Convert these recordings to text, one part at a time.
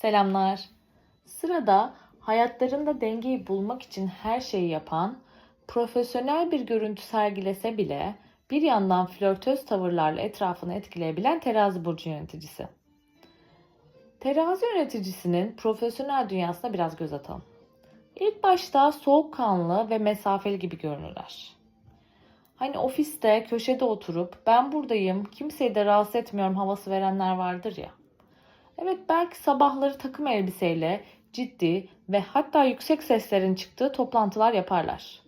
Selamlar. Sırada hayatlarında dengeyi bulmak için her şeyi yapan, profesyonel bir görüntü sergilese bile bir yandan flörtöz tavırlarla etrafını etkileyebilen terazi burcu yöneticisi. Terazi yöneticisinin profesyonel dünyasına biraz göz atalım. İlk başta soğukkanlı ve mesafeli gibi görünürler. Hani ofiste köşede oturup ben buradayım kimseyi de rahatsız etmiyorum havası verenler vardır ya. Evet belki sabahları takım elbiseyle ciddi ve hatta yüksek seslerin çıktığı toplantılar yaparlar.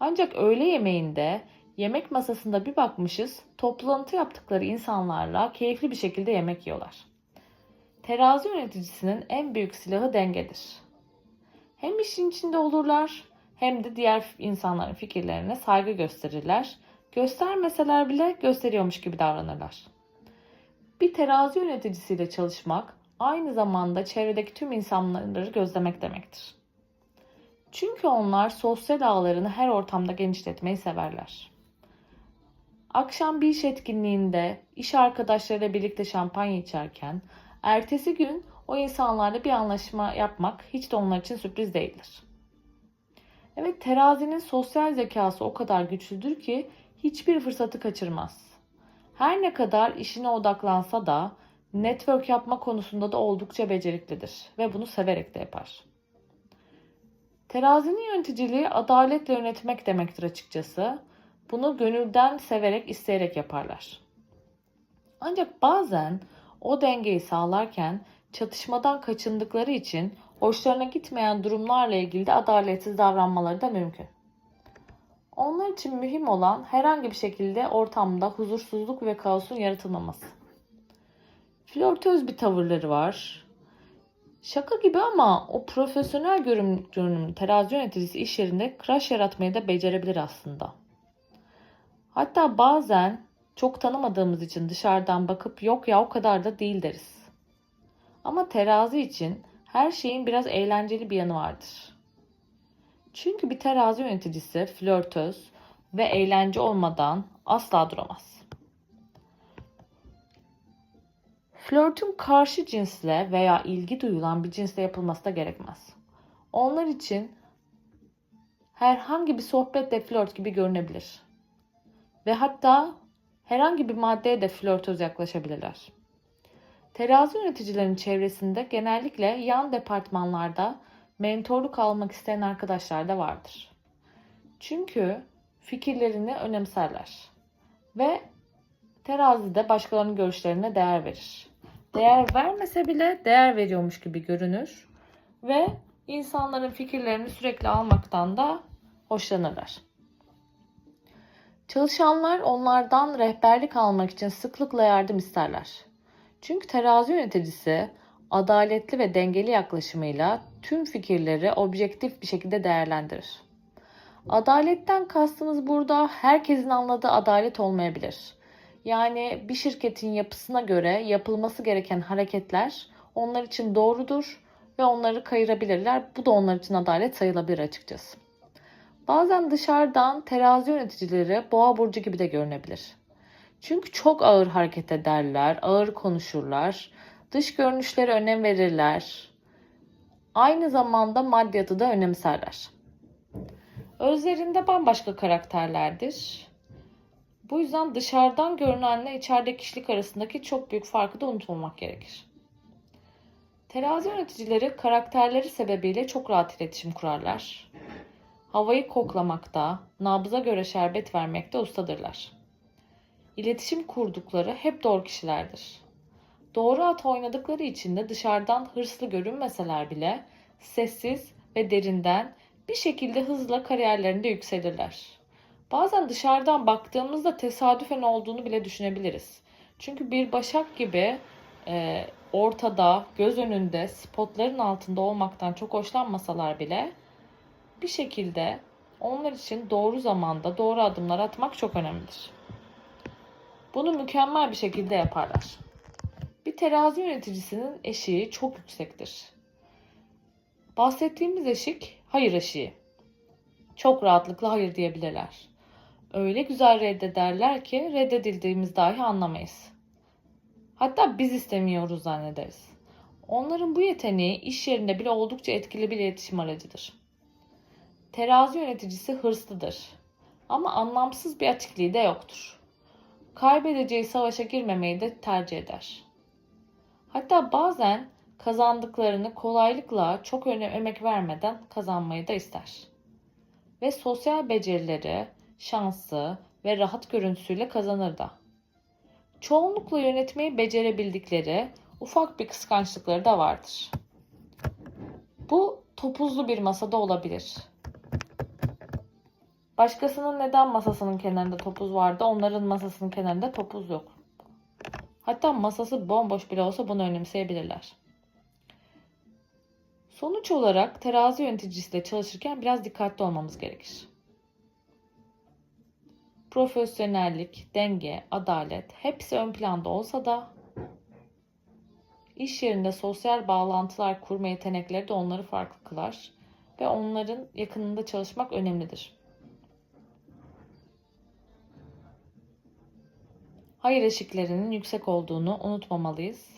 Ancak öğle yemeğinde yemek masasında bir bakmışız toplantı yaptıkları insanlarla keyifli bir şekilde yemek yiyorlar. Terazi yöneticisinin en büyük silahı dengedir. Hem işin içinde olurlar hem de diğer insanların fikirlerine saygı gösterirler. Göstermeseler bile gösteriyormuş gibi davranırlar. Bir terazi yöneticisiyle çalışmak aynı zamanda çevredeki tüm insanları gözlemek demektir. Çünkü onlar sosyal ağlarını her ortamda genişletmeyi severler. Akşam bir iş etkinliğinde iş arkadaşlarıyla birlikte şampanya içerken ertesi gün o insanlarla bir anlaşma yapmak hiç de onlar için sürpriz değildir. Evet terazinin sosyal zekası o kadar güçlüdür ki hiçbir fırsatı kaçırmaz. Her ne kadar işine odaklansa da network yapma konusunda da oldukça beceriklidir ve bunu severek de yapar. Terazinin yöneticiliği adaletle yönetmek demektir açıkçası. Bunu gönülden severek, isteyerek yaparlar. Ancak bazen o dengeyi sağlarken çatışmadan kaçındıkları için hoşlarına gitmeyen durumlarla ilgili de adaletsiz davranmaları da mümkün. Onlar için mühim olan herhangi bir şekilde ortamda huzursuzluk ve kaosun yaratılmaması. Flörtöz bir tavırları var. Şaka gibi ama o profesyonel görünüm, terazi yöneticisi iş yerinde crash yaratmayı da becerebilir aslında. Hatta bazen çok tanımadığımız için dışarıdan bakıp yok ya o kadar da değil deriz. Ama terazi için her şeyin biraz eğlenceli bir yanı vardır. Çünkü bir terazi yöneticisi flörtöz ve eğlence olmadan asla duramaz. Flörtün karşı cinsle veya ilgi duyulan bir cinsle yapılması da gerekmez. Onlar için herhangi bir sohbet de flört gibi görünebilir. Ve hatta herhangi bir maddeye de flörtöz yaklaşabilirler. Terazi yöneticilerin çevresinde genellikle yan departmanlarda mentorluk almak isteyen arkadaşlar da vardır. Çünkü fikirlerini önemserler ve terazide başkalarının görüşlerine değer verir. Değer vermese bile değer veriyormuş gibi görünür ve insanların fikirlerini sürekli almaktan da hoşlanırlar. Çalışanlar onlardan rehberlik almak için sıklıkla yardım isterler. Çünkü terazi yöneticisi adaletli ve dengeli yaklaşımıyla tüm fikirleri objektif bir şekilde değerlendirir. Adaletten kastımız burada herkesin anladığı adalet olmayabilir. Yani bir şirketin yapısına göre yapılması gereken hareketler onlar için doğrudur ve onları kayırabilirler. Bu da onlar için adalet sayılabilir açıkçası. Bazen dışarıdan terazi yöneticileri boğa burcu gibi de görünebilir. Çünkü çok ağır hareket ederler, ağır konuşurlar, dış görünüşlere önem verirler. Aynı zamanda maddiyatı da önemserler. Özlerinde bambaşka karakterlerdir. Bu yüzden dışarıdan görünenle içerideki kişilik arasındaki çok büyük farkı da unutmamak gerekir. Terazi yöneticileri karakterleri sebebiyle çok rahat iletişim kurarlar. Havayı koklamakta, nabza göre şerbet vermekte ustadırlar. İletişim kurdukları hep doğru kişilerdir. Doğru at oynadıkları için de dışarıdan hırslı görünmeseler bile sessiz ve derinden bir şekilde hızla kariyerlerinde yükselirler. Bazen dışarıdan baktığımızda tesadüfen olduğunu bile düşünebiliriz. Çünkü bir başak gibi e, ortada, göz önünde, spotların altında olmaktan çok hoşlanmasalar bile bir şekilde onlar için doğru zamanda doğru adımlar atmak çok önemlidir. Bunu mükemmel bir şekilde yaparlar. Bir terazi yöneticisinin eşiği çok yüksektir. Bahsettiğimiz eşik hayır eşiği. Çok rahatlıkla hayır diyebilirler. Öyle güzel reddederler ki reddedildiğimiz dahi anlamayız. Hatta biz istemiyoruz zannederiz. Onların bu yeteneği iş yerinde bile oldukça etkili bir iletişim aracıdır. Terazi yöneticisi hırslıdır. Ama anlamsız bir açıklığı da yoktur. Kaybedeceği savaşa girmemeyi de tercih eder. Hatta bazen kazandıklarını kolaylıkla çok önem emek vermeden kazanmayı da ister. Ve sosyal becerileri, şansı ve rahat görüntüsüyle kazanır da. Çoğunlukla yönetmeyi becerebildikleri ufak bir kıskançlıkları da vardır. Bu topuzlu bir masada olabilir. Başkasının neden masasının kenarında topuz vardı, onların masasının kenarında topuz yok. Hatta masası bomboş bile olsa bunu önemseyebilirler. Sonuç olarak terazi yöneticisiyle çalışırken biraz dikkatli olmamız gerekir. Profesyonellik, denge, adalet hepsi ön planda olsa da iş yerinde sosyal bağlantılar kurma yetenekleri de onları farklı kılar ve onların yakınında çalışmak önemlidir. Hayır eşiklerinin yüksek olduğunu unutmamalıyız.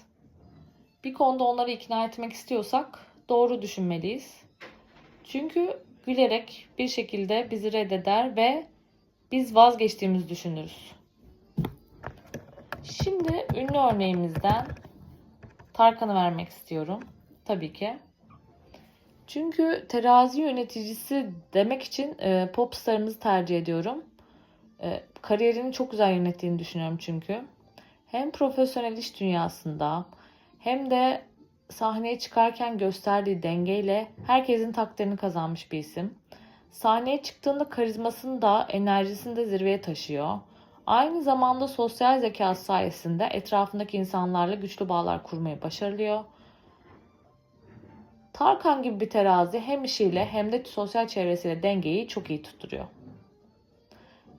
Bir konuda onları ikna etmek istiyorsak doğru düşünmeliyiz. Çünkü gülerek bir şekilde bizi reddeder ve biz vazgeçtiğimizi düşünürüz. Şimdi ünlü örneğimizden Tarkan'ı vermek istiyorum. Tabii ki. Çünkü terazi yöneticisi demek için e, popstarımızı tercih ediyorum. E, kariyerini çok güzel yönettiğini düşünüyorum çünkü. Hem profesyonel iş dünyasında hem de sahneye çıkarken gösterdiği dengeyle herkesin takdirini kazanmış bir isim. Sahneye çıktığında karizmasını da enerjisini de zirveye taşıyor. Aynı zamanda sosyal zekası sayesinde etrafındaki insanlarla güçlü bağlar kurmayı başarılıyor. Tarkan gibi bir terazi hem işiyle hem de sosyal çevresiyle dengeyi çok iyi tutturuyor.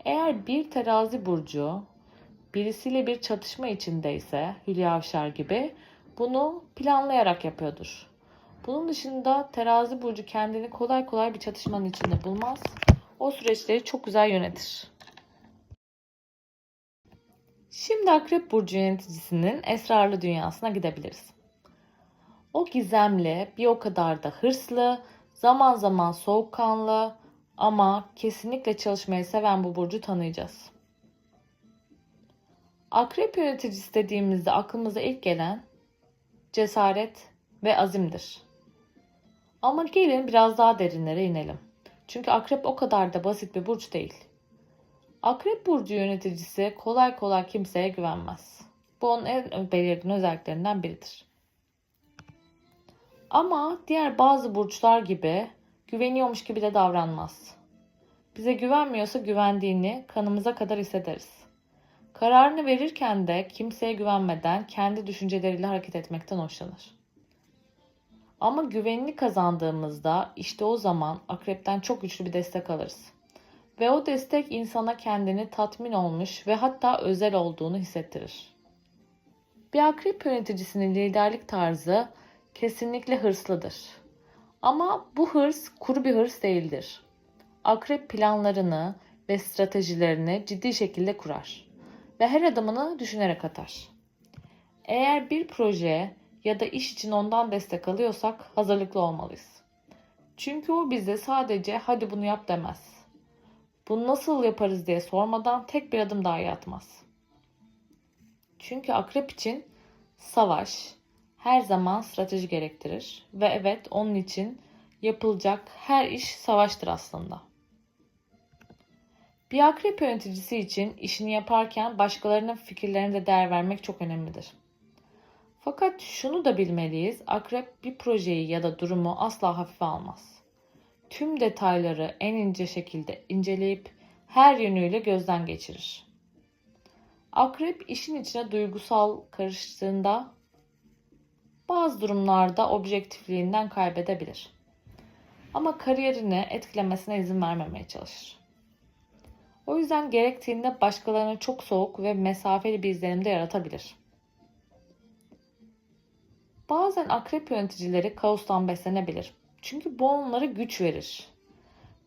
Eğer bir terazi burcu birisiyle bir çatışma içindeyse Hülya Avşar gibi bunu planlayarak yapıyordur. Bunun dışında terazi burcu kendini kolay kolay bir çatışmanın içinde bulmaz. O süreçleri çok güzel yönetir. Şimdi Akrep Burcu yöneticisinin esrarlı dünyasına gidebiliriz. O gizemli, bir o kadar da hırslı, zaman zaman soğukkanlı ama kesinlikle çalışmayı seven bu burcu tanıyacağız. Akrep yöneticisi dediğimizde aklımıza ilk gelen cesaret ve azimdir. Ama gelin biraz daha derinlere inelim. Çünkü akrep o kadar da basit bir burç değil. Akrep burcu yöneticisi kolay kolay kimseye güvenmez. Bu onun en belirgin özelliklerinden biridir. Ama diğer bazı burçlar gibi güveniyormuş gibi de davranmaz. Bize güvenmiyorsa güvendiğini kanımıza kadar hissederiz. Kararını verirken de kimseye güvenmeden kendi düşünceleriyle hareket etmekten hoşlanır. Ama güvenini kazandığımızda işte o zaman akrepten çok güçlü bir destek alırız. Ve o destek insana kendini tatmin olmuş ve hatta özel olduğunu hissettirir. Bir akrep yöneticisinin liderlik tarzı kesinlikle hırslıdır. Ama bu hırs kuru bir hırs değildir. Akrep planlarını ve stratejilerini ciddi şekilde kurar ve her adımını düşünerek atar. Eğer bir proje ya da iş için ondan destek alıyorsak hazırlıklı olmalıyız. Çünkü o bize sadece hadi bunu yap demez. Bunu nasıl yaparız diye sormadan tek bir adım dahi atmaz. Çünkü akrep için savaş her zaman strateji gerektirir ve evet onun için yapılacak her iş savaştır aslında. Bir akrep yöneticisi için işini yaparken başkalarının fikirlerine de değer vermek çok önemlidir. Fakat şunu da bilmeliyiz, akrep bir projeyi ya da durumu asla hafife almaz. Tüm detayları en ince şekilde inceleyip her yönüyle gözden geçirir. Akrep işin içine duygusal karıştığında bazı durumlarda objektifliğinden kaybedebilir. Ama kariyerini etkilemesine izin vermemeye çalışır. O yüzden gerektiğinde başkalarına çok soğuk ve mesafeli bir izlenimde yaratabilir. Bazen akrep yöneticileri kaostan beslenebilir. Çünkü bu onlara güç verir.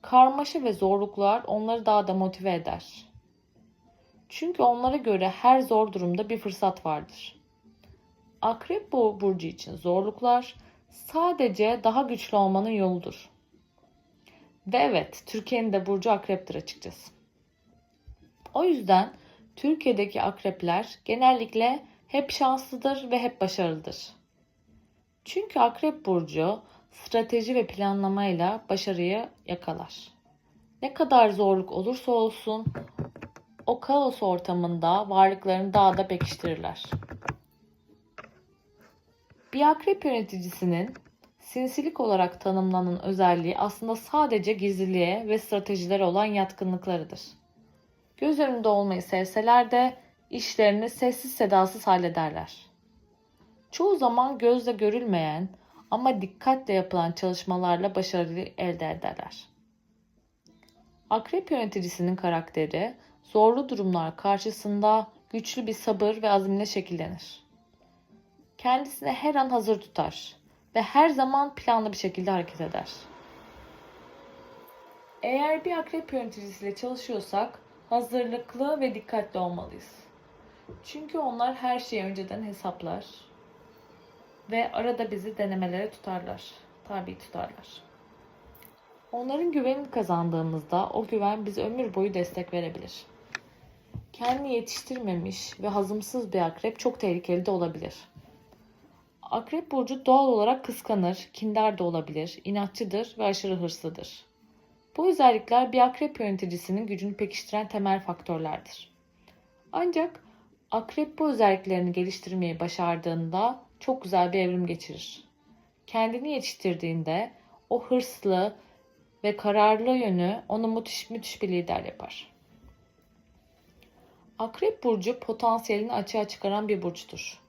Karmaşa ve zorluklar onları daha da motive eder. Çünkü onlara göre her zor durumda bir fırsat vardır. Akrep bu- burcu için zorluklar sadece daha güçlü olmanın yoludur. Ve evet, Türkiye'nin de burcu akreptir açıkçası. O yüzden Türkiye'deki akrepler genellikle hep şanslıdır ve hep başarılıdır. Çünkü akrep burcu strateji ve planlamayla başarıyı yakalar. Ne kadar zorluk olursa olsun o kaos ortamında varlıklarını daha da pekiştirirler. Bir akrep yöneticisinin sinsilik olarak tanımlanan özelliği aslında sadece gizliliğe ve stratejilere olan yatkınlıklarıdır. Göz önünde olmayı sevseler de işlerini sessiz sedasız hallederler. Çoğu zaman gözle görülmeyen ama dikkatle yapılan çalışmalarla başarı elde ederler. Akrep yöneticisinin karakteri zorlu durumlar karşısında güçlü bir sabır ve azimle şekillenir. Kendisini her an hazır tutar ve her zaman planlı bir şekilde hareket eder. Eğer bir akrep yöneticisiyle çalışıyorsak hazırlıklı ve dikkatli olmalıyız. Çünkü onlar her şeyi önceden hesaplar ve arada bizi denemelere tutarlar, tabi tutarlar. Onların güvenini kazandığımızda o güven bize ömür boyu destek verebilir. Kendini yetiştirmemiş ve hazımsız bir akrep çok tehlikeli de olabilir. Akrep burcu doğal olarak kıskanır, kindar da olabilir, inatçıdır ve aşırı hırslıdır. Bu özellikler bir akrep yöneticisinin gücünü pekiştiren temel faktörlerdir. Ancak akrep bu özelliklerini geliştirmeyi başardığında çok güzel bir evrim geçirir. Kendini yetiştirdiğinde o hırslı ve kararlı yönü onu müthiş, müthiş bir lider yapar. Akrep burcu potansiyelini açığa çıkaran bir burçtur.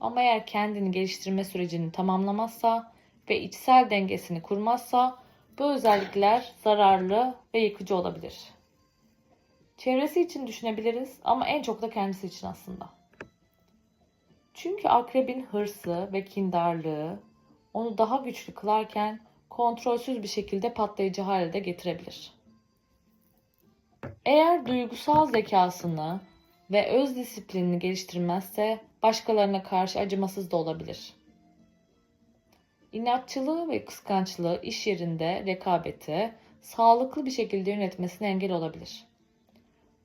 Ama eğer kendini geliştirme sürecini tamamlamazsa ve içsel dengesini kurmazsa bu özellikler zararlı ve yıkıcı olabilir. Çevresi için düşünebiliriz ama en çok da kendisi için aslında. Çünkü akrebin hırsı ve kindarlığı onu daha güçlü kılarken kontrolsüz bir şekilde patlayıcı hale de getirebilir. Eğer duygusal zekasını ve öz disiplinini geliştirmezse başkalarına karşı acımasız da olabilir. İnatçılığı ve kıskançlığı iş yerinde rekabeti sağlıklı bir şekilde yönetmesine engel olabilir.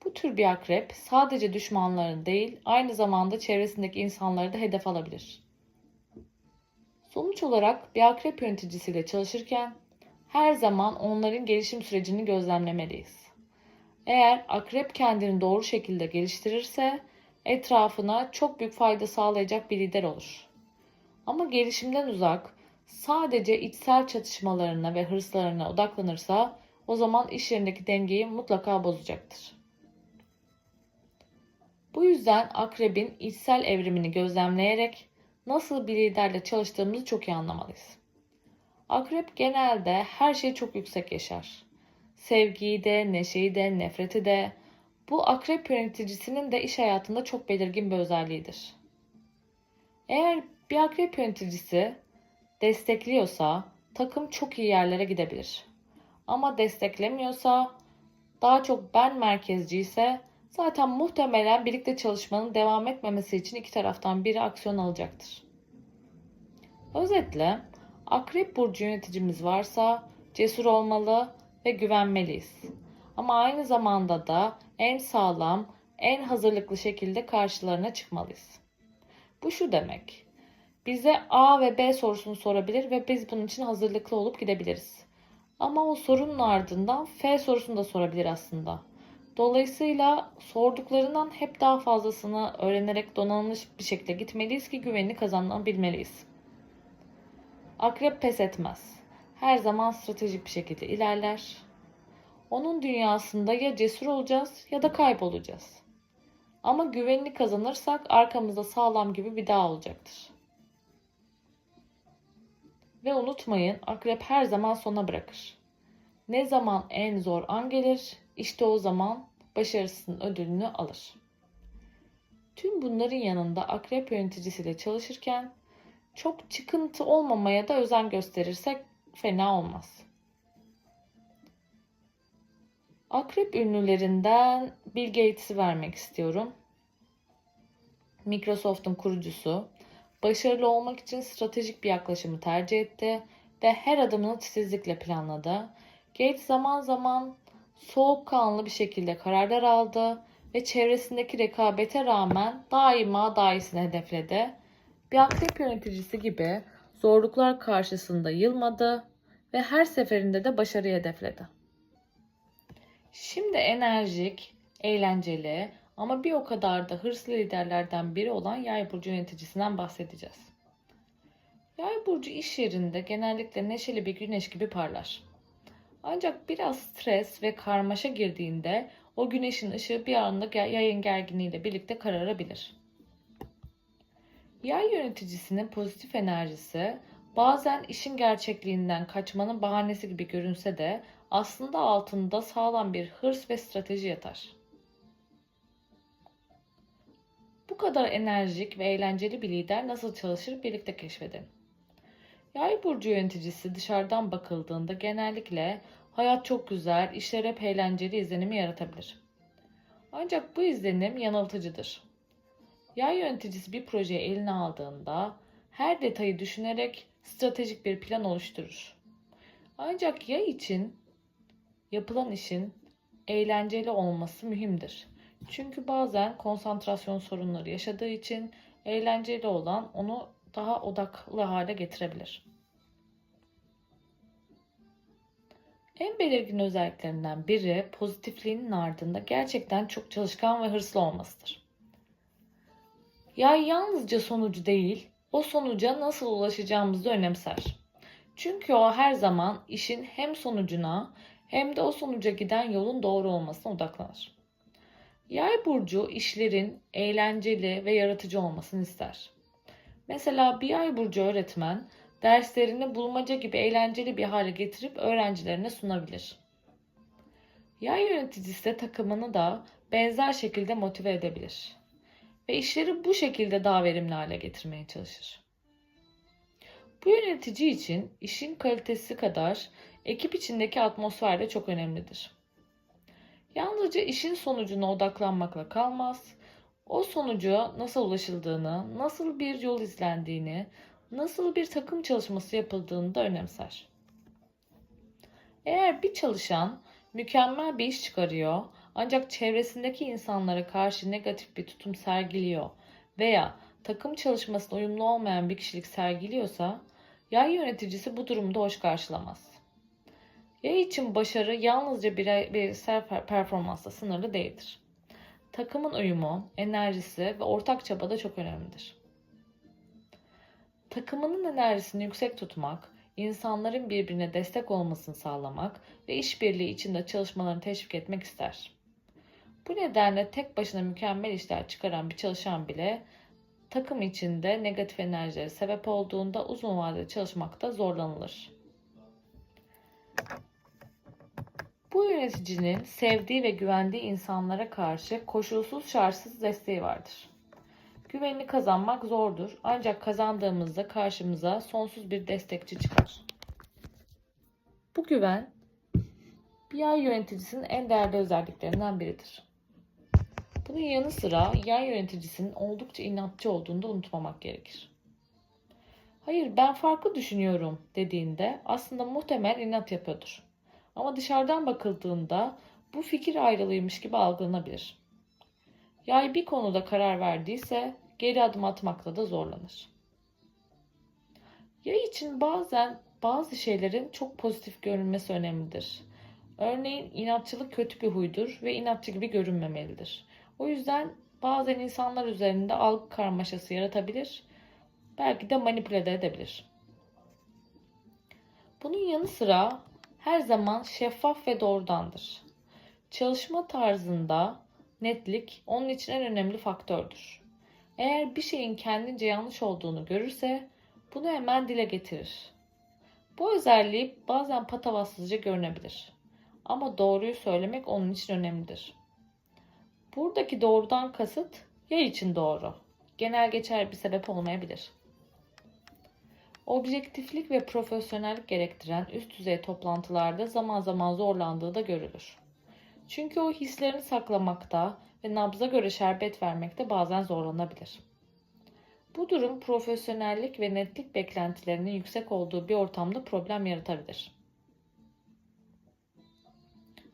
Bu tür bir akrep sadece düşmanlarını değil aynı zamanda çevresindeki insanları da hedef alabilir. Sonuç olarak bir akrep yöneticisiyle çalışırken her zaman onların gelişim sürecini gözlemlemeliyiz. Eğer akrep kendini doğru şekilde geliştirirse etrafına çok büyük fayda sağlayacak bir lider olur. Ama gelişimden uzak, sadece içsel çatışmalarına ve hırslarına odaklanırsa o zaman iş yerindeki dengeyi mutlaka bozacaktır. Bu yüzden akrebin içsel evrimini gözlemleyerek nasıl bir liderle çalıştığımızı çok iyi anlamalıyız. Akrep genelde her şeyi çok yüksek yaşar. Sevgiyi de, neşeyi de, nefreti de. Bu akrep yöneticisinin de iş hayatında çok belirgin bir özelliğidir. Eğer bir akrep yöneticisi destekliyorsa takım çok iyi yerlere gidebilir. Ama desteklemiyorsa daha çok ben merkezci ise zaten muhtemelen birlikte çalışmanın devam etmemesi için iki taraftan biri aksiyon alacaktır. Özetle akrep burcu yöneticimiz varsa cesur olmalı ve güvenmeliyiz. Ama aynı zamanda da en sağlam, en hazırlıklı şekilde karşılarına çıkmalıyız. Bu şu demek. Bize A ve B sorusunu sorabilir ve biz bunun için hazırlıklı olup gidebiliriz. Ama o sorunun ardından F sorusunu da sorabilir aslında. Dolayısıyla sorduklarından hep daha fazlasını öğrenerek donanmış bir şekilde gitmeliyiz ki güvenini kazanabilmeliyiz. Akrep pes etmez. Her zaman stratejik bir şekilde ilerler. Onun dünyasında ya cesur olacağız ya da kaybolacağız. Ama güvenini kazanırsak arkamızda sağlam gibi bir dağ olacaktır. Ve unutmayın akrep her zaman sona bırakır. Ne zaman en zor an gelir işte o zaman başarısının ödülünü alır. Tüm bunların yanında akrep yöneticisiyle çalışırken çok çıkıntı olmamaya da özen gösterirsek fena olmaz. Akrep ünlülerinden Bill Gates'i vermek istiyorum. Microsoft'un kurucusu, başarılı olmak için stratejik bir yaklaşımı tercih etti ve her adımını titizlikle planladı. Gates zaman zaman soğukkanlı bir şekilde kararlar aldı ve çevresindeki rekabete rağmen daima daha iyisini hedefledi. Bir akrep yöneticisi gibi zorluklar karşısında yılmadı ve her seferinde de başarıyı hedefledi. Şimdi enerjik, eğlenceli ama bir o kadar da hırslı liderlerden biri olan Yay burcu yöneticisinden bahsedeceğiz. Yay burcu iş yerinde genellikle neşeli bir güneş gibi parlar. Ancak biraz stres ve karmaşa girdiğinde o güneşin ışığı bir anda yayın gerginliğiyle birlikte kararabilir. Yay yöneticisinin pozitif enerjisi bazen işin gerçekliğinden kaçmanın bahanesi gibi görünse de aslında altında sağlam bir hırs ve strateji yatar. Bu kadar enerjik ve eğlenceli bir lider nasıl çalışır birlikte keşfedelim. Yay burcu yöneticisi dışarıdan bakıldığında genellikle hayat çok güzel, işler hep eğlenceli izlenimi yaratabilir. Ancak bu izlenim yanıltıcıdır. Yay yöneticisi bir projeyi eline aldığında her detayı düşünerek stratejik bir plan oluşturur. Ancak yay için yapılan işin eğlenceli olması mühimdir. Çünkü bazen konsantrasyon sorunları yaşadığı için eğlenceli olan onu daha odaklı hale getirebilir. En belirgin özelliklerinden biri pozitifliğinin ardında gerçekten çok çalışkan ve hırslı olmasıdır. Yay yalnızca sonucu değil, o sonuca nasıl ulaşacağımızı önemser. Çünkü o her zaman işin hem sonucuna hem de o sonuca giden yolun doğru olmasına odaklanır. Yay burcu işlerin eğlenceli ve yaratıcı olmasını ister. Mesela bir yay burcu öğretmen derslerini bulmaca gibi eğlenceli bir hale getirip öğrencilerine sunabilir. Yay yöneticisi de takımını da benzer şekilde motive edebilir ve işleri bu şekilde daha verimli hale getirmeye çalışır. Bu yönetici için işin kalitesi kadar ekip içindeki atmosfer de çok önemlidir. Yalnızca işin sonucuna odaklanmakla kalmaz, o sonuca nasıl ulaşıldığını, nasıl bir yol izlendiğini, nasıl bir takım çalışması yapıldığını da önemser. Eğer bir çalışan mükemmel bir iş çıkarıyor ancak çevresindeki insanlara karşı negatif bir tutum sergiliyor veya takım çalışmasına uyumlu olmayan bir kişilik sergiliyorsa yay yöneticisi bu durumda hoş karşılamaz. Yay için başarı yalnızca bireysel performansla sınırlı değildir. Takımın uyumu, enerjisi ve ortak çaba da çok önemlidir. Takımının enerjisini yüksek tutmak, insanların birbirine destek olmasını sağlamak ve işbirliği içinde çalışmalarını teşvik etmek ister. Bu nedenle tek başına mükemmel işler çıkaran bir çalışan bile takım içinde negatif enerjilere sebep olduğunda uzun vadede çalışmakta zorlanılır. Bu yöneticinin sevdiği ve güvendiği insanlara karşı koşulsuz şartsız desteği vardır. Güvenini kazanmak zordur ancak kazandığımızda karşımıza sonsuz bir destekçi çıkar. Bu güven yay yöneticisinin en değerli özelliklerinden biridir. Bunun yanı sıra yay yöneticisinin oldukça inatçı olduğunu da unutmamak gerekir. Hayır ben farklı düşünüyorum dediğinde aslında muhtemel inat yapıyordur. Ama dışarıdan bakıldığında bu fikir ayrılıymış gibi algılanabilir. Yay bir konuda karar verdiyse geri adım atmakta da zorlanır. Yay için bazen bazı şeylerin çok pozitif görünmesi önemlidir. Örneğin inatçılık kötü bir huydur ve inatçı gibi görünmemelidir. O yüzden bazen insanlar üzerinde algı karmaşası yaratabilir, belki de manipüle de edebilir. Bunun yanı sıra her zaman şeffaf ve doğrudandır. Çalışma tarzında netlik onun için en önemli faktördür. Eğer bir şeyin kendince yanlış olduğunu görürse bunu hemen dile getirir. Bu özelliği bazen patavatsızca görünebilir. Ama doğruyu söylemek onun için önemlidir. Buradaki doğrudan kasıt ya için doğru. Genel geçer bir sebep olmayabilir. Objektiflik ve profesyonellik gerektiren üst düzey toplantılarda zaman zaman zorlandığı da görülür. Çünkü o hislerini saklamakta ve nabza göre şerbet vermekte bazen zorlanabilir. Bu durum profesyonellik ve netlik beklentilerinin yüksek olduğu bir ortamda problem yaratabilir.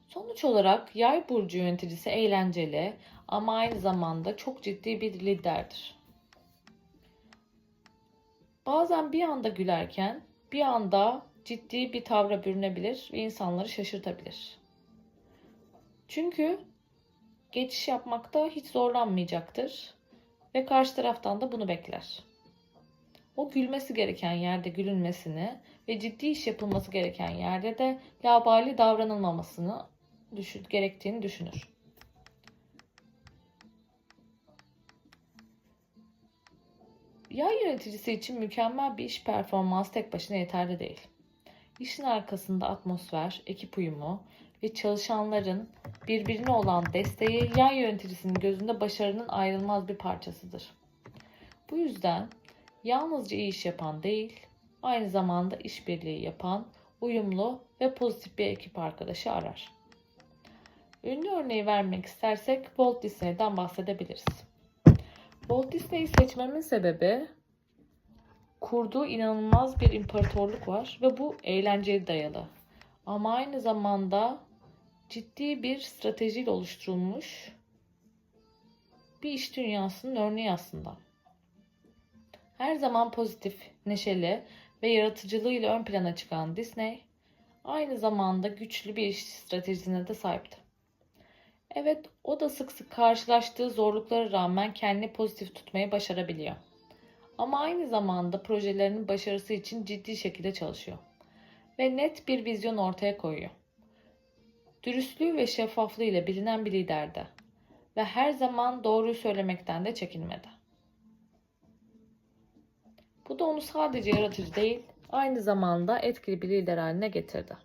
Sonuç olarak yay burcu yöneticisi eğlenceli ama aynı zamanda çok ciddi bir liderdir. Bazen bir anda gülerken bir anda ciddi bir tavra bürünebilir ve insanları şaşırtabilir. Çünkü geçiş yapmakta hiç zorlanmayacaktır ve karşı taraftan da bunu bekler. O gülmesi gereken yerde gülünmesini ve ciddi iş yapılması gereken yerde de labali davranılmamasını düşün, gerektiğini düşünür. Yay yöneticisi için mükemmel bir iş performansı tek başına yeterli değil. İşin arkasında atmosfer, ekip uyumu ve çalışanların birbirine olan desteği yay yöneticisinin gözünde başarının ayrılmaz bir parçasıdır. Bu yüzden yalnızca iyi iş yapan değil, aynı zamanda işbirliği yapan, uyumlu ve pozitif bir ekip arkadaşı arar. Ünlü örneği vermek istersek Walt Disney'den bahsedebiliriz. Walt Disney'i seçmemin sebebi kurduğu inanılmaz bir imparatorluk var ve bu eğlenceli dayalı. Ama aynı zamanda ciddi bir stratejiyle oluşturulmuş bir iş dünyasının örneği aslında. Her zaman pozitif, neşeli ve yaratıcılığıyla ön plana çıkan Disney, aynı zamanda güçlü bir iş stratejisine de sahipti. Evet, o da sık sık karşılaştığı zorluklara rağmen kendini pozitif tutmayı başarabiliyor. Ama aynı zamanda projelerinin başarısı için ciddi şekilde çalışıyor. Ve net bir vizyon ortaya koyuyor. Dürüstlüğü ve şeffaflığı ile bilinen bir liderdi. Ve her zaman doğruyu söylemekten de çekinmedi. Bu da onu sadece yaratıcı değil, aynı zamanda etkili bir lider haline getirdi.